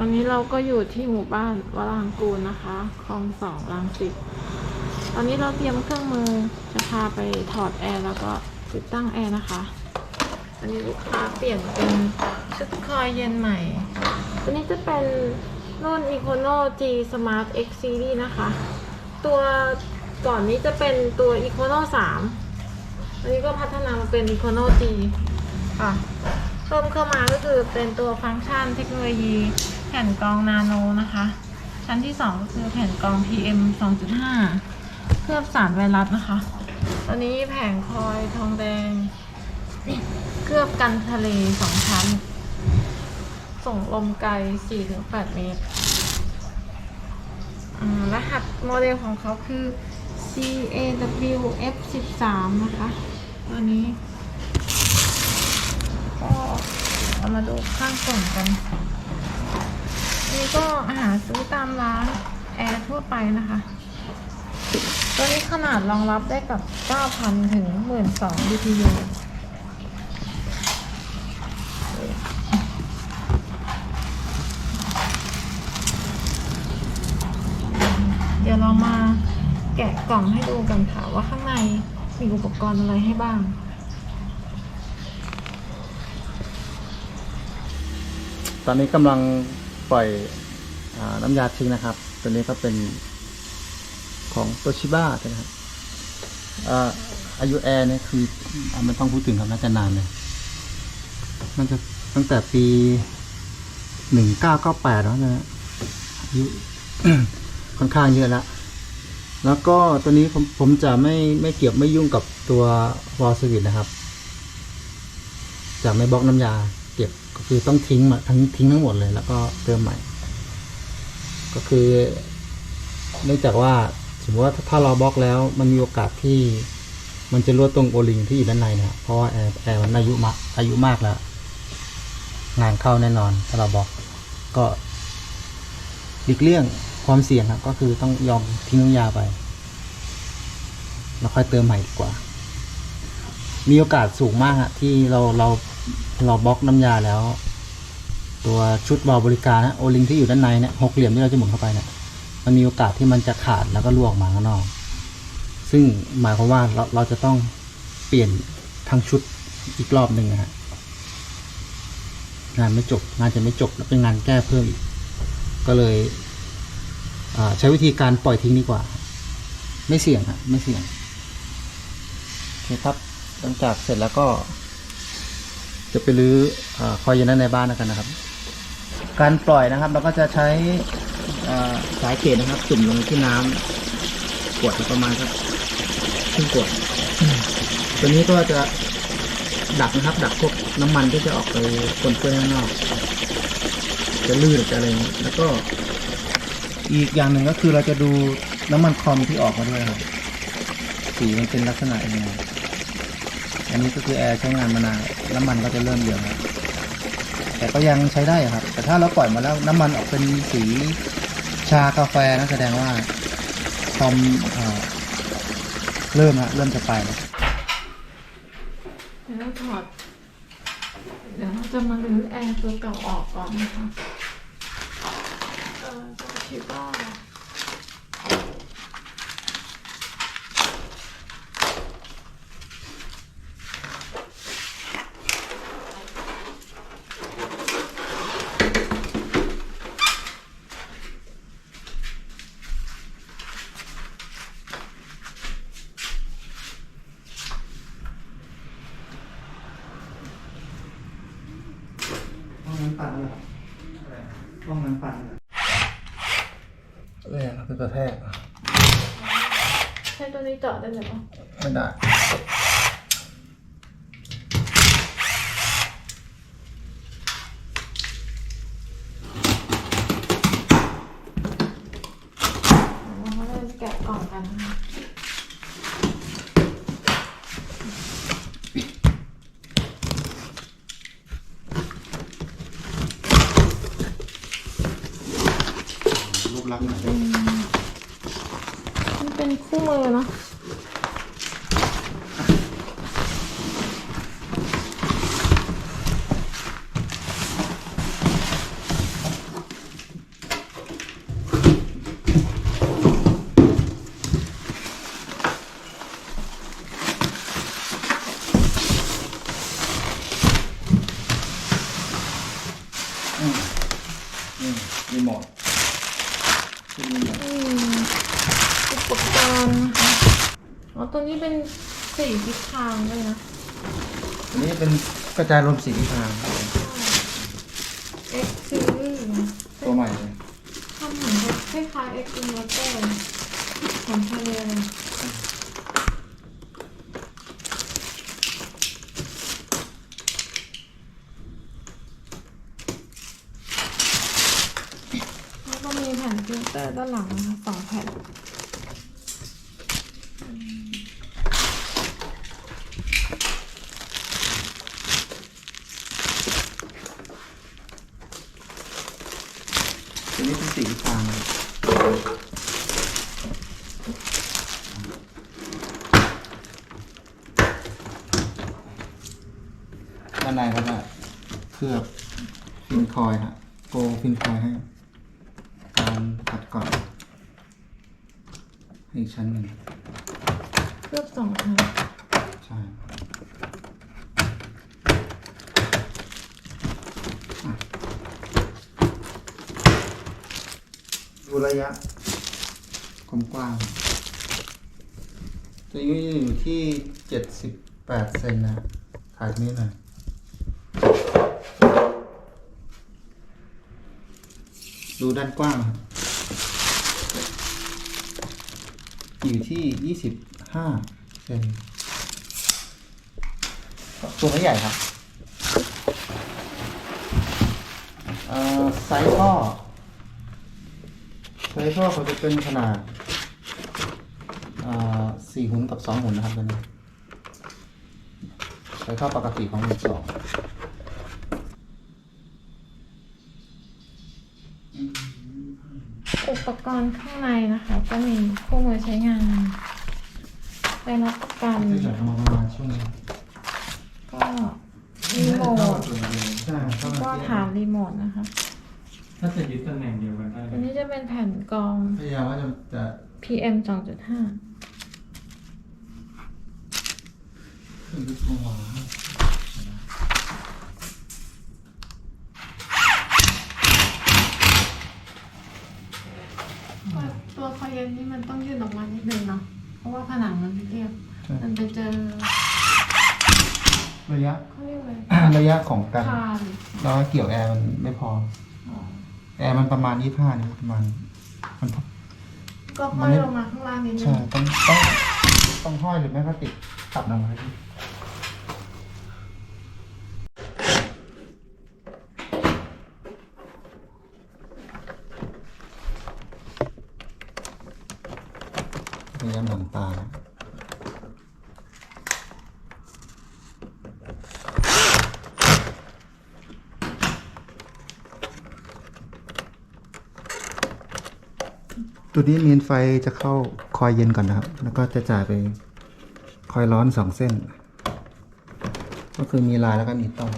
ตอนนี้เราก็อยู่ที่หมู่บ้านวรางกูลนะคะคลองสองรังสิตตอนนี้เราเตรียมเครื่องมือจะพาไปถอดแอร์แล้วก็ติดตั้งแอร์นะคะอันนี้ลูกค้าเปลี่ยนเป็นชุดคอยเย็นใหม่ ตัวนี้จะเป็นรุ่น Econo G Smart X Series นะคะ ตัวก่อนนี้จะเป็นตัว Econo 3 อันนี้ก็พัฒนามาเป็น Econo G ค่ะเพิ่มเข้ามาก็คือเป็นตัวฟังก์ชันเทคโนโลยี แผ่นกรองนาโนนะคะ ชั้นที่ 2 ก็คือแผ่นกรอง PM 2.5 เคลือบสารไวรัสนะคะตัวนี้แผงคอยทองแดง เคลือบกันทะเล 2 ชั้น ส่งลมไกล 4-8 เมตรอ่ารหัสโมเดลของเขาคือ CAWF13 นะคะ ตัวนี้ ก็เรามาดูข้างกล่องกันอั นี้ก็อาหารซื้อตามร้านแอร์ทั่วไปนะคะ ตัวนี้ขนาดรองรับได้กับ 9,000 ถึง 12,000 BTU เดี๋ยวเรามาแกะกล่องให้ดูกันค่ะว่าข้างในมีอุปกรณ์อะไรให้บ้างตอนนี้กำลัง ปล่อยอน้ำยาทิ้งนะครับ ตัวนี้ก็เป็นของโตชิบ้านะครับอายุแอร์เนี่ยคืออมันต้องพูดถึงครับน่าจะนานเลยน่าจะตั้งแต่ปีหนึ่งเก้าเก้าแปดแล้วนะอายุค่อนข้างเยอะล้วแล้วก็ตัวนี้ผมผมจะไม่ไม่เกี่ยวไม่ยุ่งกับตัววอลสวิตนะครับ จะไม่บล็อกน้ำยา เก็บก็คือต้องทิ้งมาทั้งทิ้งทั้งหมดเลย แล้วก็เติมใหม่ ก็คือเนื่องจากว่าสมมติว่าถ้าเราบล็อกแล้ว มันมีโอกาสที่มันจะรั่วตรงโอลิงที่อยู่ด้านในนะเพราะว่าแอร์แอร์มันอายุมากอายุมากแล้ว งานเข้าแน่นอน ถ้าเราบล็อกก็หลีกเลี่ยงความเสี่ยงครับ ก็คือต้องยอมทิ้งน้ำยาไปแล้วค่อยเติมใหม่ดีกว่า มีโอกาสสูงมากฮะที่เราเรา เราบล็อกน้ำยาแล้ว ตัวชุดวาลบริการนะโอลิงที่อยู่ด้านในเนี่ยหกเหลี่ยมที่เราจะหมุนเข้าไปเนี่ยมันมีโอกาสที่มันจะขาดแล้วก็รั่วออกมาข้างนอก ซึ่งหมายความว่าเราเราจะต้องเปลี่ยนทั้งชุดอีกรอบหนึ่งนะฮะงานไม่จบ งานจะไม่จบแล้วเป็นงานแก้เพิ่มอีก ก็เลยใช้วิธีการปล่อยทิ้งดีกว่า ไม่เสี่ยงฮะไม่เสี่ยงโอเคครับหลังจากเสร็จแล้วก็ จะไปรื้ออาคอยเย็นด้นในบ้านแล้วกันนะครับ การปล่อยนะครับ เราก็จะใช้สายเกตนะครับ จุ่มลงที่น้ำขวดประมาณสักครึ่งขวดตัวนี้ก็จะดักนะครับ ดักพวกน้ำมันที่จะออกไปปนเปื้อนข้างนอก จะลื่นจะอะไรนี้แล้วก็ อีกอย่างหนึ่งก็คือเราจะดูน้ำมันคอมที่ออกมาด้วยครับสีมันเป็นลักษณะยังไง อันนี้ก็คือแอร์ใช้งานมานานน้ำมันก็จะเริ่มเยอะแล้วแต่ก็ยังใช้ได้ครับ แต่ถ้าเราปล่อยมาแล้วน้ำมันออกเป็นสีชากาแฟนะแสดงว่าคอมเอเริ่มฮะเริ่มจะไปแล้วเดี๋ยวเราถอด เดี๋ยวเราจะมาลื้อแอร์ตัวเก่าออกก่อนนะคะเออตัวชิบ้า ปั่นเหรอห้องน้ำปั่นเลยครับเป็นประเภทใช้ตัวนี้เจาะได้ไหมปะไม่ได้เราก็เลยแกะกล่องกันามนะมันเป็นคู่มือนะอืมนี่หมด อืมอุปกรณ์นะคะอ๋อตัวนี้เป็นสีทิศทางด้วยนะอันนี้เป็นกระจายรวมสีทิศทาง X series นะตัวใหม่เลยทำเหมือนกับคล้ายๆ X inverter ของทะเลเลยแล้วก็มีแผ่นฟิลเตอร์ด้านหลังนะคะสองแผ่นตัวนี้เป็นสีทิศทางด้านในก็จะเคลือบฟินคอยฮะโกฟินคอยให้ การขัดก่อนให้อีกชั้นหนึ่งเคลือบสองชั้นใช่อะดูระยะความกว้างตัวนี้อยู่ที่เจ็ดสิบแปดเซนนะถ่ายตรงนี้หน่อยดูด้านกว้างครับ อยู่ที่ยี่สิบห้าเซนตัวไม่ใหญ่ครับไซส์ท่อไซส์ท่อเขาจะเป็นขนาดสี่หุ่นกับสองหุ่นนะครับตัวนี้ไซส์ท่อปกติของหุ่นสอง ปกรณ์ข้างในนะคะ ก็มีคู่มือใช้งานได้รับประกันที่จะทำมาประมาณช่วงนี้ก็รีโมทใช่เข้าก็มาที่ฐานรีโมทนะคะถ้าจะยึดตำแหน่งเดียวกันได้อันนี้จะเป็นแผ่นกรอง พยายามว่าจะจะ PM 2.5ขึ้นไปตัวตัว คอยเย็นนี่มันต้องยื่นออกมานิดนึงเนาะ เพราะว่าผนังมันเรียบ มันไปเจอระยะ เขาเรียกอะไรระยะของกันคานแล้วเกี่ยวแอร์มันไม่พออ๋อแอร์มันประมาณยี่ห้านี่ประมาณ มันก็ห้อยลงมาข้างล่างนิดนึใช่งต้องต้องต้องห้อยหรือไม่ก็ติดตับนำไว้พยายามหนังตานะ ตัวนี้มีนไฟจะเข้าคอยเย็นก่อนนะครับ แล้วก็จะจ่ายไปคอยร้อนสองเส้น ก็คือมีลายแล้วก็มีต้อ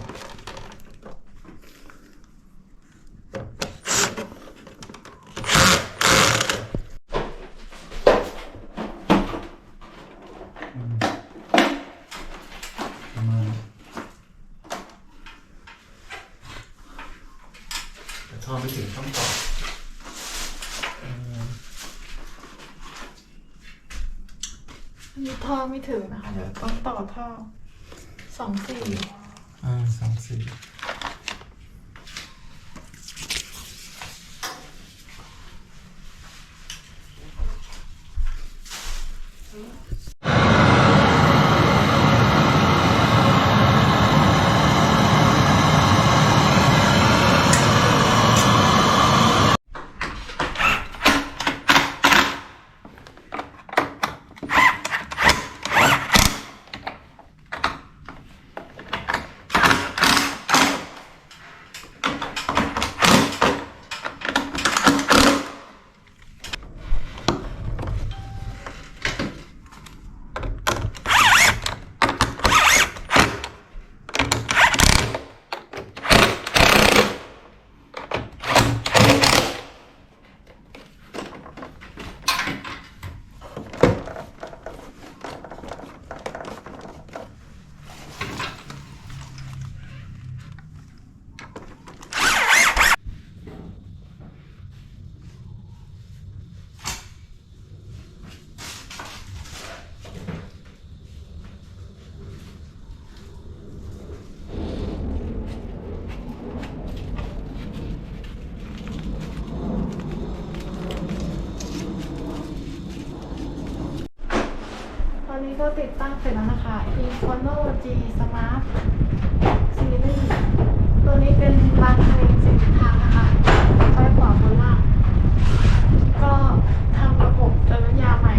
อืมประมาณนี้แต่ท่อไม่ถึงต้องต่อ มีท่อไม่ถึงนะคะเดี๋ยวต้องต่อท่อสองสี่อ่าสองสี่ ก็ติดตั้งเสร็จแล้วนะคะ e c o n o G Smart Series ตัวนี้เป็นรางเพลงสิบทางนะคะซ้ขวาบนล่างก็ทำระบบเติมน้ำยาใหม่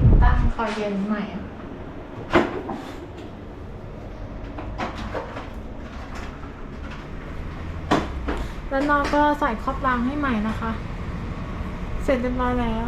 ติดตั้งคอยเย็นใหม่แล้วนอกก็ใส่ครอบรางให้ใหม่นะคะ เสร็จเรียบร้อยแล้ว